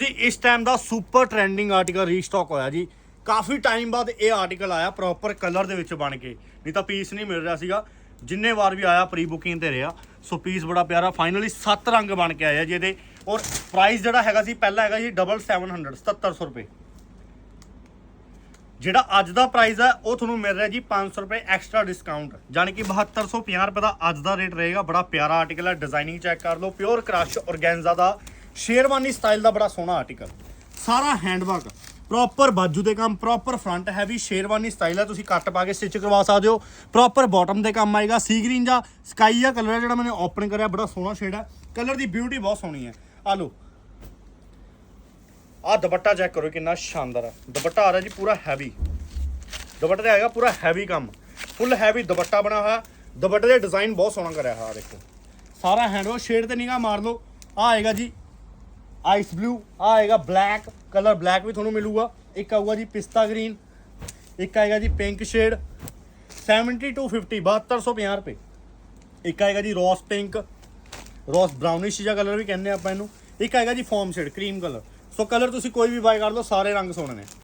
ਜੀ ਇਸ ਟਾਈਮ ਦਾ ਸੁਪਰ ਟ੍ਰੈਂਡਿੰਗ ਆਰਟੀਕਲ ਰੀਸਟਾਕ ਹੋਇਆ ਜੀ। ਕਾਫੀ ਟਾਈਮ ਬਾਅਦ ਇਹ ਆਰਟੀਕਲ ਆਇਆ ਪ੍ਰੋਪਰ ਕਲਰ ਦੇ ਵਿੱਚ ਬਣ ਕੇ। ਨਹੀਂ ਤਾਂ ਪੀਸ ਨਹੀਂ ਮਿਲ ਰਿਹਾ ਸੀਗਾ। ਜਿੰਨੇ ਵਾਰ ਵੀ ਆਇਆ ਪ੍ਰੀ ਬੁਕਿੰਗ ਤੇ ਰਿਹਾ। ਸੋ ਪੀਸ ਬੜਾ ਪਿਆਰਾ। ਫਾਈਨਲੀ 7 ਰੰਗ ਬਣ ਕੇ ਆਇਆ ਜੀ ਇਹਦੇ। ਔਰ ਪ੍ਰਾਈਸ ਜਿਹੜਾ ਹੈਗਾ ਸੀ, ਪਹਿਲਾਂ ਹੈਗਾ ਜੀ ਡਬਲ 700 7700 ਰੁਪਏ। ਜਿਹੜਾ ਅੱਜ ਦਾ ਪ੍ਰਾਈਸ ਹੈ ਉਹ ਤੁਹਾਨੂੰ ਮਿਲ ਰਿਹਾ ਜੀ 500 ਰੁਪਏ ਐਕਸਟਰਾ ਡਿਸਕਾਊਂਟ ਯਾਨੀ ਕਿ 7250 ਰੁਪਏ ਦਾ ਅੱਜ ਦਾ ਰੇਟ ਰਹੇਗਾ। ਬੜਾ ਪਿਆਰਾ ਆਰਟੀਕਲ ਹੈ ਡਿਜ਼ਾਈਨਿੰਗ ਚੈੱਕ ਕਰ ਲਓ। ਪਿਓਰ ਕ੍ਰਸ਼ ਔਰਗੈਂਜ਼ਾ ਦਾ ਸ਼ੇਰਵਾਨੀ ਸਟਾਈਲ ਦਾ ਬੜਾ ਸੋਹਣਾ ਆਰਟੀਕਲ ਸਾਰਾ ਹੈਂਡਵਰਕ ਪ੍ਰੋਪਰ ਬਾਜੂ ਦੇ ਕੰਮ proper front heavy sherwani style ਹੈ ਤੁਸੀਂ ਕੱਟ ਪਾ ਕੇ ਸਟਿਚ ਕਰਵਾ ਸਕਦੇ ਹੋ। ਪ੍ਰੋਪਰ ਬਾਟਮ ਦੇ ਕੰਮ ਆਏਗਾ ਸੀ ਗ੍ਰੀਨ ਜਾਂ ਸਕਾਈ ਜਾਂ ਕਲਰ ਹੈ ਜਿਹੜਾ ਮੈंने ਓਪਨ ਕਰਿਆ, ਬੜਾ ਸੋਹਣਾ ਸ਼ੇਡ ਹੈ ਕਲਰ ਦੀ ਬਿਊਟੀ ਬਹੁਤ ਸੋਹਣੀ ਹੈ। ਆ ਲਓ। ਆ ਦੁਪੱਟਾ ਚੈੱਕ ਕਰੋ ਕਿੰਨਾ ਸ਼ਾਨਦਾਰ ਹੈ ਦੁਪੱਟਾ ਆ ਰਿਹਾ ਜੀ ਪੂਰਾ ਹੈਵੀ ਦੁਪੱਟਾ ਤੇ ਆਏਗਾ ਪੂਰਾ ਹੈਵੀ ਕੰਮ। ਫੁੱਲ ਹੈਵੀ ਦੁਪੱਟਾ ਬਣਾ ਹੋਇਆ। ਦੁਪੱਟੇ ਦੇ ਡਿਜ਼ਾਈਨ ਬਹੁਤ ਸੋਹਣਾ ਕਰਿਆ ਹੋਇਆ ਦੇਖੋ। ਸਾਰਾ ਹੈਂਡਵਰਕ ਸ਼ੇਡ ਤੇ ਨਿਗਾਹ ਮਾਰ ਲਓ। ਆ ਆਏਗਾ ਜੀ ਆਈਸ ਬਲੂ ਆ ਆਏਗਾ ਬਲੈਕ ਕਲਰ ਬਲੈਕ ਵੀ ਤੁਹਾਨੂੰ ਮਿਲੂਗਾ। ਇੱਕ ਆਊਗਾ ਜੀ ਪਿਸਤਾ ਗ੍ਰੀਨ ਇੱਕ ਆਏਗਾ ਜੀ ਪਿੰਕ ਸ਼ੇਡ 70 to 50 7250 ਰੁਪਏ। ਇੱਕ ਆਏਗਾ ਜੀ ਰੋਸ ਪਿੰਕ ਰੋਸ ਬ੍ਰਾਊਨਿਸ਼ ਜਿਹਾ ਕਲਰ ਵੀ ਕਹਿੰਦੇ ਆਪਾਂ ਇਹਨੂੰ। ਇੱਕ ਆਏਗਾ ਜੀ foam shade cream colour so colour ਤੁਸੀਂ ਕੋਈ ਵੀ ਬਾਈ ਕਰ ਲਓ, ਸਾਰੇ ਰੰਗ ਸੋਹਣੇ ਨੇ।